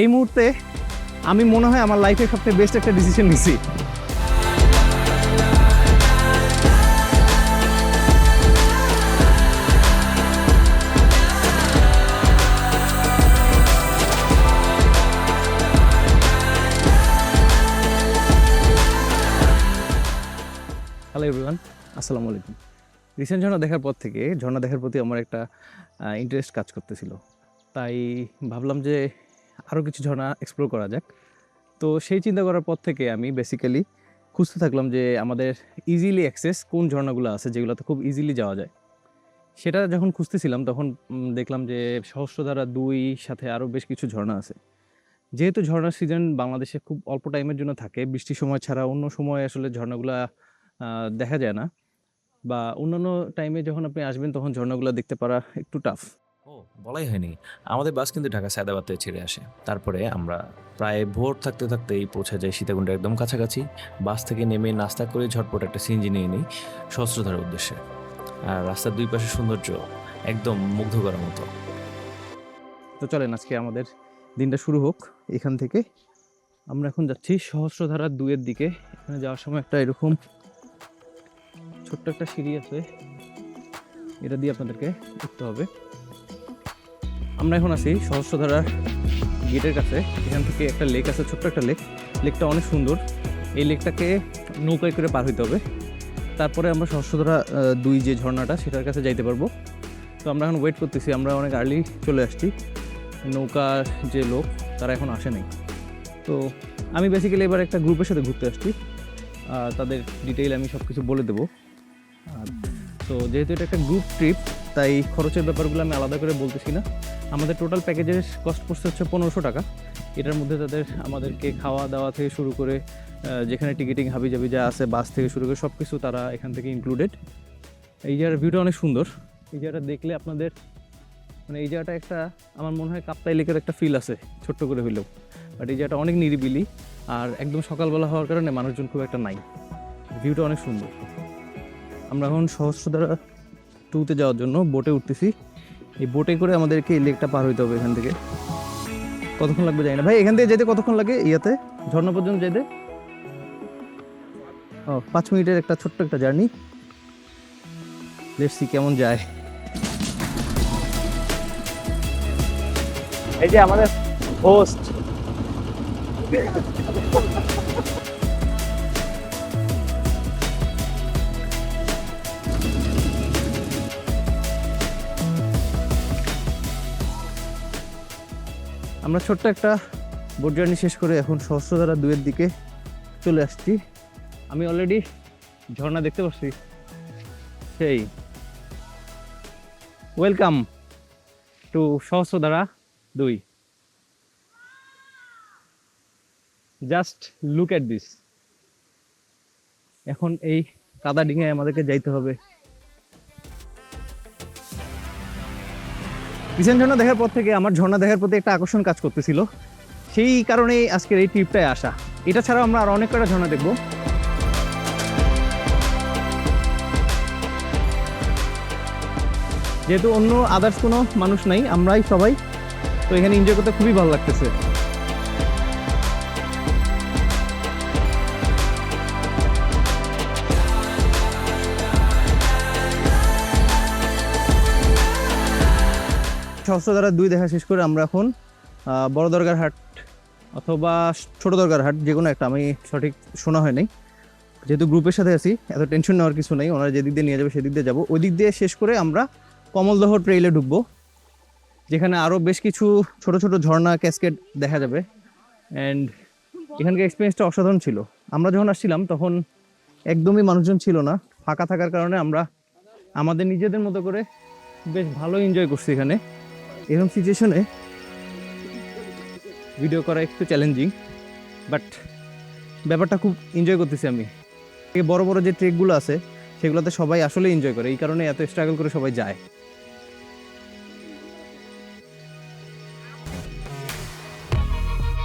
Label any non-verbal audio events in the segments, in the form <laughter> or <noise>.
এই মুহূর্তে আমি মনে হয় আমার লাইফের সবথেকে বেস্ট একটা ডিসিশন নিছি। হ্যালো এভরিওয়ান আসসালামু আলাইকুম। রিসেন্ট ঝর্ণা দেখার পর থেকে, ঝর্ণা দেখার প্রতি আমার একটা ইন্টারেস্ট কাজ করতেছিল। তাই ভাবলাম যে আরও কিছু ঝর্ণা এক্সপ্লোর করা যাক। তো সেই চিন্তা করার পর থেকে আমি বেসিক্যালি খুঁজতে থাকলাম যে আমাদের ইজিলি অ্যাক্সেস কোন ঝর্ণাগুলো আছে যেগুলোতে খুব ইজিলি যাওয়া যায়। সেটা যখন খুঁজতেছিলাম তখন দেখলাম যে সহস্রধারা দুই সাথে আরও বেশ কিছু ঝর্ণা আছে। যেহেতু ঝর্ণার সিজন বাংলাদেশে খুব অল্প টাইমের জন্য থাকে বৃষ্টির সময় ছাড়া অন্য সময় আসলে ঝর্ণাগুলা দেখা যায় না। বা অন্যান্য টাইমে যখন আপনি আসবেন তখন ঝর্ণাগুলো দেখতে পারা একটু টাফ বলাই হয়নি। আমাদের বাস কিন্তু ঢাকা সায়দাবাদ থেকে ছেড়ে আসে। তারপরে আমরা প্রায় ভোর থাকতে থাকতেই পৌঁছে যাই সীতাকুণ্ডের একদম কাছাকাছি। বাস থেকে নেমে নাস্তা করে ঝটপট একটা সিএনজি নিয়ে নিই সহস্রধারের উদ্দেশ্যে। আর রাস্তার দুই পাশে সৌন্দর্য একদম মুগ্ধ করার মতো। তো চলেন আজকে আমাদের দিনটা শুরু হোক এখান থেকে। আমরা এখন যাচ্ছি সহস্রধারা দুয়ের দিকে। এখানে যাওয়ার সময় একটা এরকম ছোট্ট একটা সিঁড়ি আছে। এটা দিয়ে আপনাদেরকে উঠতে হবে। আমরা এখন আছি সহস্রধারার গেটের কাছে। এখান থেকে একটা লেক আছে, ছোট্ট একটা লেক লেকটা অনেক সুন্দর। এই লেকটাকে নৌকায় করে পার হইতে হবে। তারপরে আমরা সহস্রধারা দুই যে ঝর্ণাটা, সেটার কাছে যাইতে পারব। তো আমরা এখন ওয়েট করতেছি, আমরা অনেক আর্লি চলে আসছি। নৌকার যে লোক, তারা এখন আসে নাই। তো আমি বেসিক্যালি এবার একটা গ্রুপের সাথে ঘুরতে আসছি। তাদের ডিটেইল আমি সব কিছু বলে দেবো। তো যেহেতু এটা একটা গ্রুপ ট্রিপ তাই খরচের ব্যাপারগুলো আমি আলাদা করে বলতেছি না। আমাদের টোটাল প্যাকেজের কস্ট পড়ছে হচ্ছে পনেরোশো টাকা। এটার মধ্যে তাদের আমাদেরকে খাওয়া দাওয়া থেকে শুরু করে যেখানে টিকিটিং হাবি জাবি যা আছে বাস থেকে শুরু করে সব কিছু তারা এখান থেকে ইনক্লুডেড এই জায়গার ভিউটা অনেক সুন্দর। এই জায়গাটা দেখলে আপনাদের মানে এই জায়গাটা একটা, আমার মনে হয় কাপ্তাই লেকের একটা ফিল আছে, ছোট্ট করে হইলেও। বাট এই জায়গাটা অনেক নিরিবিলি আর একদম সকালবেলা হওয়ার কারণে মানুষজন খুব একটা নাই। ভিউটা অনেক সুন্দর। আমরা এখন সহস্রধারা টুতে যাওয়ার জন্য বোটে উঠতেছি। এই বোটে করে আমাদেরকে এই লেকটা পার হইতে হবে এখান থেকে। কতক্ষণ লাগবে জানি না। ভাই, এখান থেকে যেতে কতক্ষণ লাগে ইয়াতে? ঝর্ণা পর্যন্ত যেতে? ও, পাঁচ মিনিটের একটা ছোট্ট একটা জার্নি। দেখছি কেমন যায়। এই যে আমাদের হোস্ট আমরা ছোট্ট একটা বোট জার্নি শেষ করে এখন সহস্রধারা দুয়ের দিকে চলে আসছি। আমি অলরেডি ঝর্ণা দেখতে পাচ্ছি সেই। ওয়েলকাম টু সহস্রধারা দুই। জাস্ট লুক অ্যাট দিস এখন এই কাদা ডিঙায় আমাদেরকে যাইতে হবে। কিষান ঝর্ণা দেখার পর থেকে আমার ঝর্ণা দেখার প্রতি একটা আকর্ষণ কাজ করতেছিল। সেই কারণেই আজকের এই ট্রিপটায় আসা। এটা ছাড়াও আমরা আর অনেক কটা ঝর্ণা দেখব। যেহেতু অন্য আদার্স কোনো মানুষ নাই, আমরাই সবাই। তো এখানে এনজয় করতে খুবই ভালো লাগতেছে। সহস্রধারা দুই দেখা শেষ করে আমরা এখন বড় দরগার হাট অথবা ছোট দরগার হাট, যে কোনো একটা, আমি সঠিক শোনা হয় নাই। যেহেতু গ্রুপের সাথে আছি, এত টেনশন নেওয়ার কিছু নেই, ওনারা যেদিক দিয়ে নিয়ে যাবে সেদিক দিয়ে যাব। ওই দিক দিয়ে শেষ করে আমরা কমলদহ ট্রেইলে ঢুকবো, যেখানে আরও বেশ কিছু ছোট ছোট ঝর্ণা ক্যাসকেট দেখা যাবে। অ্যান্ড এখানকার এক্সপিরিয়েন্সটা অসাধারণ ছিল। আমরা যখন আসছিলাম, তখন একদমই মানুষজন ছিল না। ফাঁকা থাকার কারণে আমরা আমাদের নিজেদের মতো করে বেশ ভালো এনজয় করছি এখানে। এরকম সিচুয়েশনে ভিডিও করা একটু চ্যালেঞ্জিং বাট ব্যাপারটা খুব এনজয় করতেছি আমি। বড় বড় যে ট্রেকগুলো আছে, সেগুলোতে সবাই আসলে এনজয় করে, এই কারণে এত স্ট্রাগল করে সবাই যায়।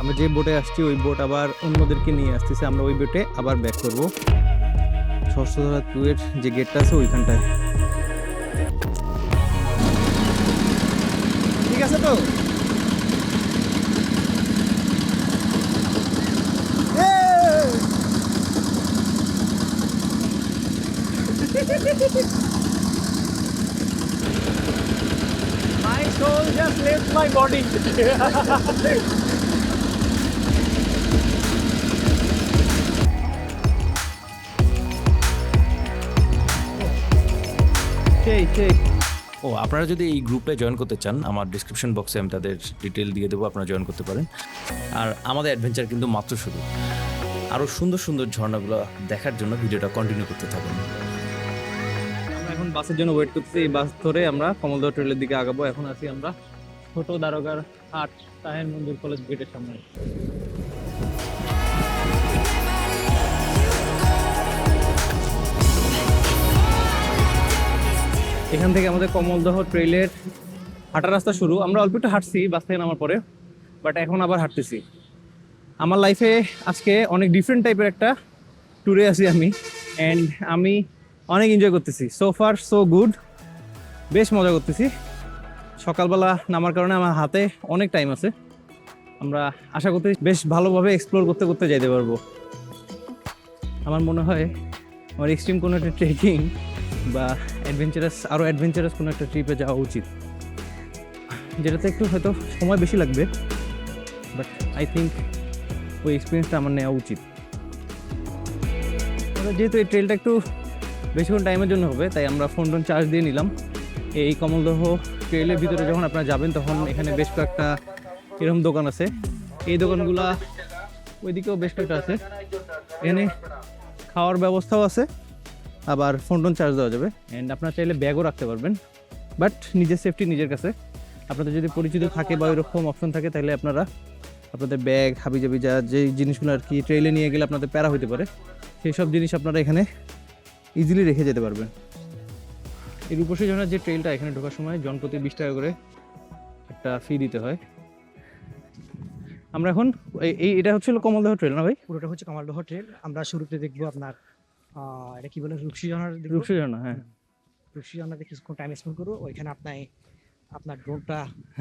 আমরা যে বোটে আসছি, ওই বোট আবার অন্যদেরকে নিয়ে আসতেছে, আমরা ওই বোটে আবার ব্যাক করব। সরস্বতী টু এর যে গেটটা আছে, ওইখানটায়। তো <laughs> My soul just left my body. <laughs> okay, okay. আপনারা যদি এই গ্রুপে জয়েন করতে চান, আমার ডিসক্রিপশন বক্সে আমি তাদের ডিটেল দিয়ে দেবো, আপনারা জয়েন করতে পারেন। আর আমাদের অ্যাডভেঞ্চার কিন্তু মাত্র শুরু। আরও সুন্দর সুন্দর ঝর্ণাগুলো দেখার জন্য ভিডিওটা কন্টিনিউ করতে থাকুন। আমরা এখন বাসের জন্য ওয়েট করতেছি। এই বাস ধরে আমরা কমলদহ ট্রেলের দিকে আগাবো। এখন আছি আমরা ছোট দারোগার হাট, তাহের মন্দির কলেজ গেটের সামনে। এখান থেকে আমাদের কমলদহ ট্রেলের হাঁটা রাস্তা শুরু। আমরা অল্প একটু হাঁটছি বাস থেকে নামার পরে বাট এখন আবার হাঁটতেছি। আমার লাইফে আজকে অনেক ডিফারেন্ট টাইপের একটা ট্যুরে আছি আমি অ্যান্ড আমি অনেক এনজয় করতেছি। সো ফার সো গুড বেশ মজা করতেছি। সকালবেলা নামার কারণে আমার হাতে অনেক টাইম আছে। আমরা আশা করতে বেশ ভালোভাবে এক্সপ্লোর করতে করতে যেতে পারব। আমার মনে হয় আমার এক্সট্রিম কোনো একটা ট্রেকিং বা অ্যাডভেঞ্চারাস আরও অ্যাডভেঞ্চারাস কোনো একটা ট্রিপে যাওয়া উচিত। যেটাতে একটু হয়তো সময় বেশি লাগবে বাট আই থিঙ্ক ওই এক্সপিরিয়েন্সটা আমার নেওয়া উচিত। যেহেতু এই ট্রেলটা একটু বেশিক্ষণ টাইমের জন্য হবে, তাই আমরা ফোন টোন চার্জ দিয়ে নিলাম। এই কমলদহ ট্রেলের ভিতরে যখন আপনারা যাবেন, তখন এখানে বেশ কয়েকটা এরকম দোকান আছে। এই দোকানগুলা ওইদিকেও বেশ কয়েকটা আছে। এখানে খাওয়ার ব্যবস্থাও আছে। আবার ফোন টোন চার্জ দেওয়া যাবে। অ্যান্ড আপনারা চাইলে ব্যাগও রাখতে পারবেন। বাট নিজের সেফটি নিজের কাছে। আপনাদের যদি পরিচিত থাকে বা ওইরকম অপশন থাকে, তাহলে আপনারা আপনাদের ব্যাগ হাবি হাবিজাবি যা, যে জিনিসগুলো আর কি ট্রেলে নিয়ে গেলে আপনাদের প্যারা হতে পারে, সেই সব জিনিস আপনারা এখানে ইজিলি রেখে যেতে পারবেন। এই রূপসী ঝর্ণার যে ট্রেলটা এখানে ঢোকার সময় জনপ্রতি বিশ টাকা করে একটা ফি দিতে হয়। আমরা এখন, এই- এটা হচ্ছে কমলদহ ট্রেল না ভাই? পুরোটা হচ্ছে কামালদহ ট্রেল আমরা শুরুতে দেখব আপনার এটা কি বলে রূপসী ঝর্ণা রূপসী ঝর্ণা হ্যাঁ রূপসী ঝর্ণাতে কিছুক্ষণ টাইম স্পেন্ড করব ওইখানে আপনার আপনার ড্রোনটা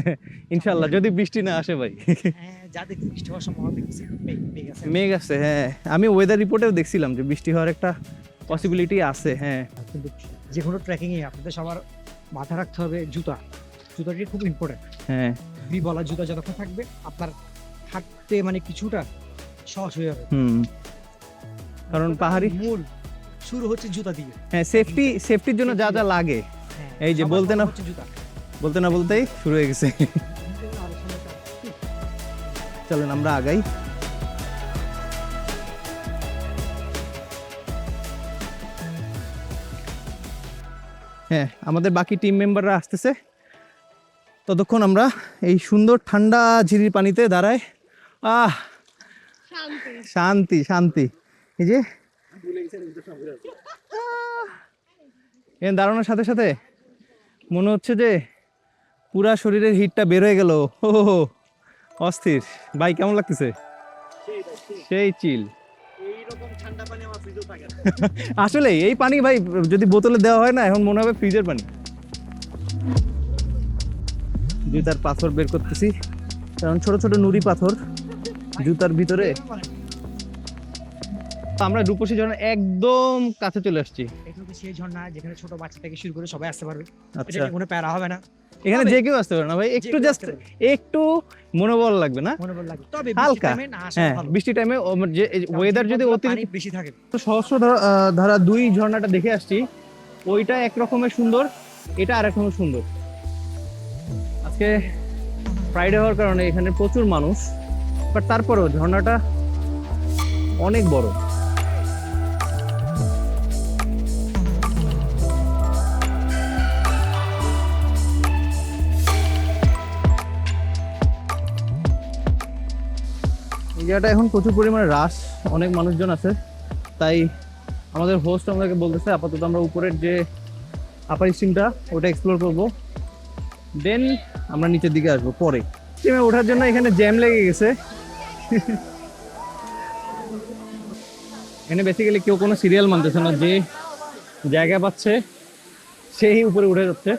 <laughs> ইনশাল্লাহ যদি বৃষ্টি না আসে ভাই। <laughs> হ্যাঁ, যা দেখতে বৃষ্টি হওয়ার সম্ভাবনা দেখতেছি মেঘ আছে। হ্যাঁ। আমি ওয়েদার রিপোর্টেও দেখছিলাম যে বৃষ্টি হওয়ার একটা পসিবিলিটি আছে হ্যাঁ। কিন্তু যে কোনো ট্রেকিংয়ে আপনাদের সবার মাথায় রাখতে হবে জুতা। জুতাটি খুব ইম্পর্টেন্ট হ্যাঁ। বি বলা জুতা যতক্ষণ থাকবে আপনার হাঁটতে মানে কিছুটা সহজ হয়ে যাবে। হুম। কারণ পাহাড়ি মূল শুরু হচ্ছে জুতা দিয়ে। হ্যাঁ সেফটি সেফটির জন্য যা যা লাগে। হ্যাঁ, এই যে বলতে না- হচ্ছে জুতা। বলতে না বলতেই শুরু হয়ে গেছে। চলেন আমরা আগাই। হ্যাঁ আমাদের বাকি টিম মেম্বাররা আসতেছে। ততক্ষণ আমরা এই সুন্দর ঠান্ডা ঝিরির পানিতে দাঁড়ায় আহ! শান্তি শান্তি। এই যে <laughs> এ, দাঁড়ানোর সাথে সাথে মনে হচ্ছে যে পুরা শরীরের হিটটা বের হয়ে গেল। ও অস্থির। ভাই, কেমন লাগতেছে? সেই চিল। <laughs> আসলে এই পানি ভাই, যদি বোতলে দেওয়া হয় না, এখন মনে হবে ফ্রিজের পানি। জুতার পাথর বের করতেছি। কারণ ছোট ছোট নুড়ি পাথর জুতার ভিতরে আমরা রূপসী ঝর্ণা একদম কাছে চলে আসছি। এটা হচ্ছে সেই ঝর্ণা যেখানে ছোট বাচ্চা থেকে শুরু করে সবাই আসতে পারবে। আচ্ছা। কোনো প্যারা হবে না। এখানে যে কেউ আসতে পারে না ভাই একটু জাস্ট একটু মনোবল লাগবে না? মনে বল লাগে তবে হালকা। হ্যাঁ বৃষ্টি টাইমে যে ওয়েদার যদি অতিরিক্ত বেশি থাকে। সহস্র ধারা- ধারা দুই ঝর্ণাটা দেখে আসছি। ওইটা এক রকমের সুন্দর এটা আর রকমের সুন্দর। আজকে ফ্রাইডে হওয়ার কারণে এখানে প্রচুর মানুষ বাট তারপরেও ঝর্ণাটা অনেক বড়। জায়গাটা এখন প্রচুর পরিমাণে রাশ অনেক মানুষজন আছে। তাই আমাদের হোস্ট আমাদেরকে বলতেছে, আপাতত আমরা উপরের যে আপার স্ট্রিমটা ওটা এক্সপ্লোর করব। দেন আমরা নিচের দিকে আসব, পরে। স্ট্রিমে ওঠার জন্য এখানে জ্যাম লেগে গেছে। এখানে বেসিক্যালি কেউ কোনো সিরিয়াল মানতেছে না, যে জায়গা পাচ্ছে, সেই উপরে উঠে যাচ্ছে।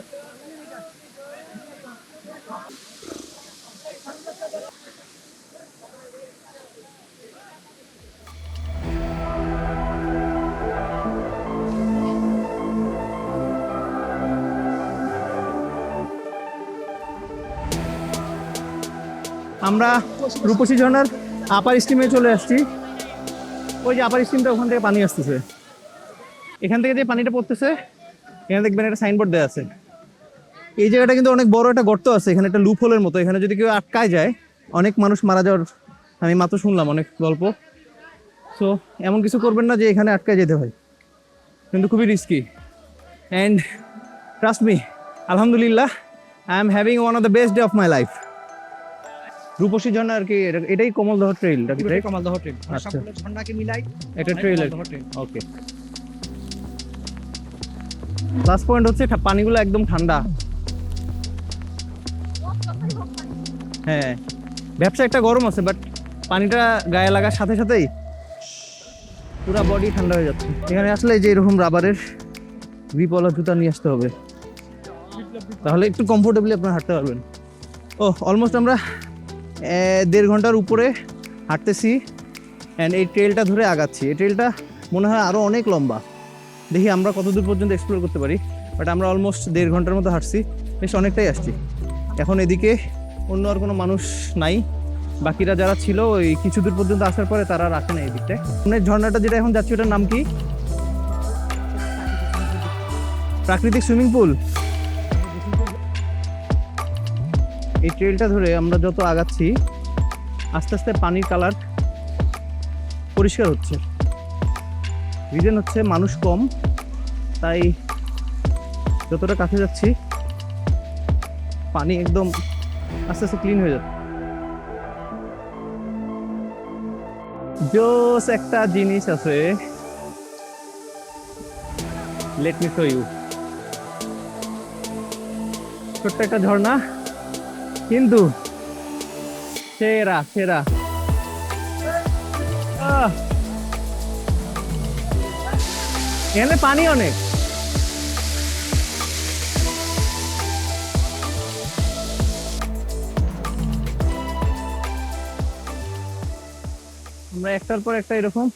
আমরা রূপসী ঝর্ণার আপার স্টিমে চলে আসছি। ওই যে আপার স্টিমটা ওখান থেকে পানি আসতেছে। এখান থেকে যে পানিটা পড়তেছে, এখানে দেখবেন একটা সাইনবোর্ড দেওয়া আছে। এই জায়গাটা কিন্তু অনেক বড় একটা গর্ত আছে, এখানে একটা লুপ হোলের মতো। এখানে যদি কেউ আটকায় যায়, অনেক মানুষ মারা যাওয়ার আমি মাত্র শুনলাম অনেক গল্প। সো এমন কিছু করবেন না যে এখানে আটকায় যেতে হয়। কিন্তু খুবই রিস্কি অ্যান্ড ট্রাস্ট মি আলহামদুলিল্লাহ I am having one of the best day of my life Rupsi Jharna আর কি এটা- এটাই কমলদহ ট্রেইল পুরোটাই কমালদহ আচ্ছা। সবগুলো ঝর্ণাকে মিলাই একটা ট্রেইল ওকে প্লাস পয়েন্ট হচ্ছে পানিগুলো একদম ঠান্ডা। হ্যাঁ। ব্যবসা একটা গরম আছে বাট পানিটা গায়ে লাগার সাথে সাথেই পুরো বডি ঠান্ডা হয়ে যাচ্ছে। এখানে আসলে যে এরকম রাবারের গ্রিপওয়ালা জুতা নিয়ে আসতে হবে। তাহলে একটু কমফোর্টেবলি আপনারা হাঁটতে পারবেন। ও অলমোস্ট আমরা দেড় ঘণ্টার উপরে হাঁটতেছি অ্যান্ড এই ট্রেলটা ধরে আগাচ্ছি। এই ট্রেলটা মনে হয় আরও অনেক লম্বা। দেখি আমরা কত দূর পর্যন্ত এক্সপ্লোর করতে পারি। বাট আমরা অলমোস্ট দেড় ঘণ্টার মতো হাঁটছি। বেশ অনেকটাই আসছি। এখন এদিকে অন্য আর কোনো মানুষ নাই। বাকিরা যারা ছিল ওই কিছু দূর পর্যন্ত আসার পরে তারা রাখে না এই দিকটায় সামনের ঝর্ণাটা যেটা এখন যাচ্ছে ওটার নাম কি? প্রাকৃতিক সুইমিং পুল। এই ট্রেলটা ধরে আমরা যত আগাচ্ছি, আস্তে আস্তে পানির কালার পরিষ্কার হচ্ছে। রিজন হচ্ছে মানুষ কম, তাই যতটা কাছে যাচ্ছি, পানি একদম আস্তে আস্তে ক্লিন হয়ে যাচ্ছে। জোস একটা জিনিস আছে। লেট মি শো ইউ ছোট্ট একটা ঝর্ণা। কিন্তু সেরা সেরা। এখানে পানি অনেক। আমরা একটার পর একটা এরকম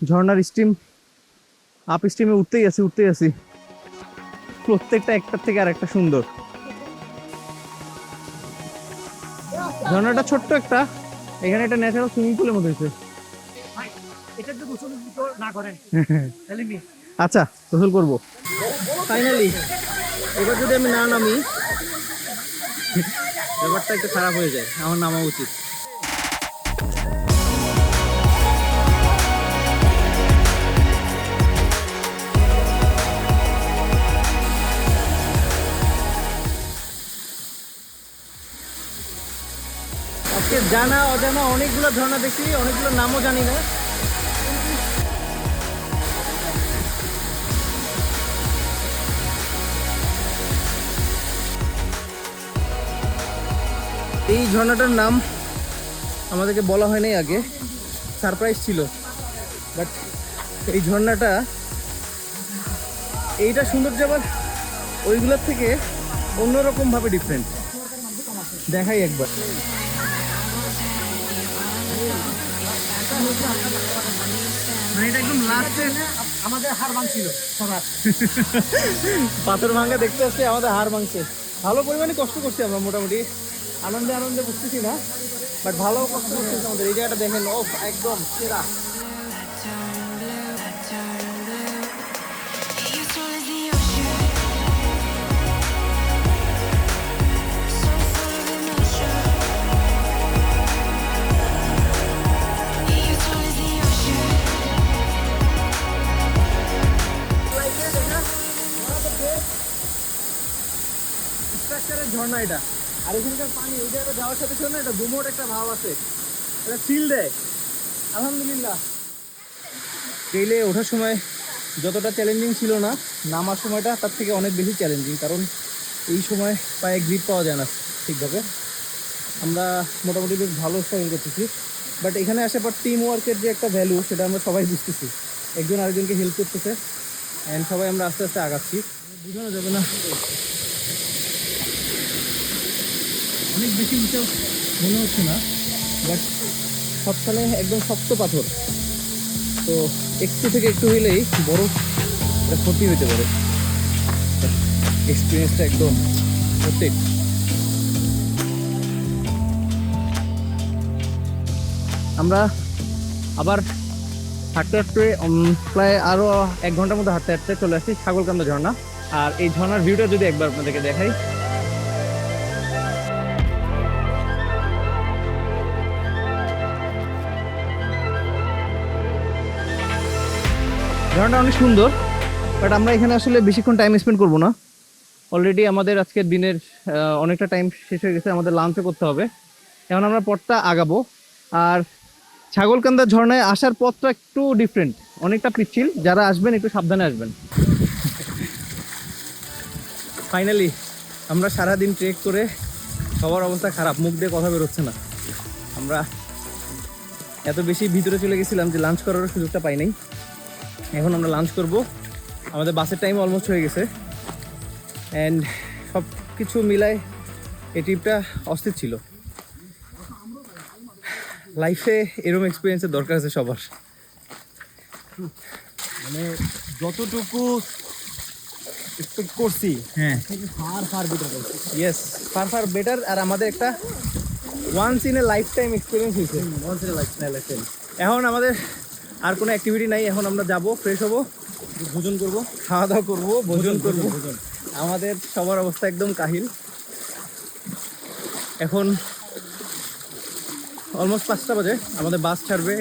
ঝর্ণার স্টিম আপ স্টিমে উঠতেই আছি উঠতেই আছি। প্রত্যেকটা একটার থেকে আর একটা সুন্দর। ঝর্ণাটা ছোট্ট একটা। এখানে একটা ন্যাচারাল সুইমিং পুলের মতো হয়েছে। এটা যদি গোসল না করেন <laughs> তাহলে মি আচ্ছা গোসল করব। ফাইনালি এবার যদি আমি না নামি ব্যাপারটা একটু খারাপ হয়ে যায়। আমার নামা উচিত। জানা, অজানা অনেকগুলো ঝর্ণা দেখি, অনেকগুলো নামও জানি না। এই ঝর্ণাটার নাম আমাদেরকে বলা হয়নি আগে, সারপ্রাইজ ছিল। বাট এই ঝর্ণাটা, এইটা সৌন্দর্য আবার ওইগুলোর থেকে অন্যরকম ভাবে ডিফারেন্ট দেখাই একবার। মানে হার পাথর ভাঙা দেখতে আসছে, আমাদের হাড় ভাঙছে। ভালো পরিমাণে কষ্ট করছি আমরা মোটামুটি। আনন্দে আনন্দে বুঝতেছি না বাট ভালো কষ্ট করতেছি আমাদের। এই জায়গাটা দেখেন ও একদম সেরা। ঝর্ণা এটা? আর এখানকার পানি ওই জায়গাটা যাওয়ার সাথে সাথে না এটা গুমোট একটা ভাব আছে। এটা ফিল দেয়। আলহামদুলিল্লাহ। ট্রেইলে ওঠার সময় যতটা চ্যালেঞ্জিং ছিল না নামার সময়টা তার থেকে অনেক বেশি চ্যালেঞ্জিং কারণ এই সময় পায়ে গ্রিপ পাওয়া যায় না ঠিকভাবে। আমরা মোটামুটি বেশ ভালো স্ট্রাগল করতেছি। বাট এখানে আসার পর টিম ওয়ার্কের যে একটা ভ্যালু সেটা আমরা সবাই বুঝতেছি। একজন আরেকজনকে হেল্প করতেছে অ্যান্ড সবাই আমরা আস্তে আস্তে আগাচ্ছি। বোঝানো যাবে না। অনেক বেশি উঁচু মনে হচ্ছে না বাট সবখানে একদম শক্ত পাথর। তো একটু থেকে একটু হইলেই বড় একটা ক্ষতি হতে পারে। এক্সপিরিয়েন্সটা একদম প্রত্যেক আমরা আবার হাঁটতে হাঁটতে প্রায় আরও এক ঘণ্টার মতো হাঁটতে হাঁটতে চলে আসছি ছাগলকান্দা ঝর্ণা। আর এই ঝর্ণার ভিউটা যদি একবার আপনাদেরকে দেখাই ঝর্ণাটা অনেক সুন্দর বাট আমরা এখানে আসলে বেশিক্ষণ টাইম স্পেন্ড করব না। অলরেডি আমাদের আজকের দিনের অনেকটা টাইম শেষ হয়ে গেছে, আমাদের লাঞ্চও করতে হবে। এখন আমরা পথটা আগাবো। আর ছাগলকান্দা ঝর্ণায় আসার পথটা একটু ডিফারেন্ট অনেকটা পিচ্ছিল। যারা আসবেন, একটু সাবধানে আসবেন। ফাইনালি আমরা সারাদিন ট্রেক করে সবার অবস্থা খারাপ, মুখ দিয়ে কথা বেরোচ্ছে না। আমরা এত বেশি ভিতরে চলে গেছিলাম যে লাঞ্চ করারও সুযোগটা পাই নাই। এখন আমরা লাঞ্চ করব। আমাদের বাসের টাইম অলমোস্ট হয়ে গেছে। অ্যান্ড সব কিছু মিলায় এই ট্রিপটা অস্থির ছিল। লাইফে এরকম এক্সপিরিয়েন্সের দরকার আছে সবার। মানে যতটুকু এক্সপেক্ট করছি হ্যাঁ। Far far better yes far far better আর আমাদের একটা once in a life time experience হয়েছে ওয়ান্স ইন লাইফস্টাইল আছে এখন আমাদের আর কোনো অ্যাক্টিভিটি নাই এখন আমরা যাব ফ্রেশ হব ভোজন করব খাওয়া দাওয়া করব ভোজন করব। ভোজন। আমাদের সবার অবস্থা একদম কাহিল। এখন অলমোস্ট পাঁচটা বাজে আমাদের বাস ছাড়বে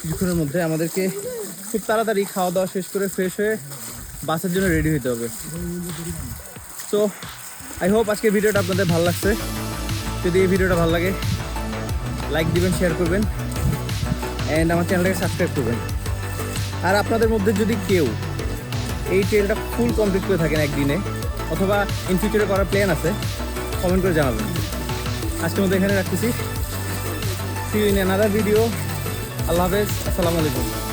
কিছুক্ষণের মধ্যে। আমাদেরকে খুব তাড়াতাড়ি খাওয়া দাওয়া শেষ করে ফ্রেশ হয়ে বাসের জন্য রেডি হতে হবে। তো আই হোপ আজকে ভিডিওটা আপনাদের ভালো লাগছে। যদি এই ভিডিওটা ভালো লাগে লাইক দিবেন শেয়ার করবেন। অ্যান্ড আমার চ্যানেলটাকে সাবস্ক্রাইব করবেন। আর আপনাদের মধ্যে যদি কেউ এই ট্রেলটা ফুল কমপ্লিট করে থাকেন একদিনে, অথবা ইন ফিউচারে করার প্ল্যান আছে কমেন্ট করে জানাবেন। আজকের মধ্যে এখানে রাখতেছি। See in another video Allah হাফেজ। আসসালামু আলাইকুম।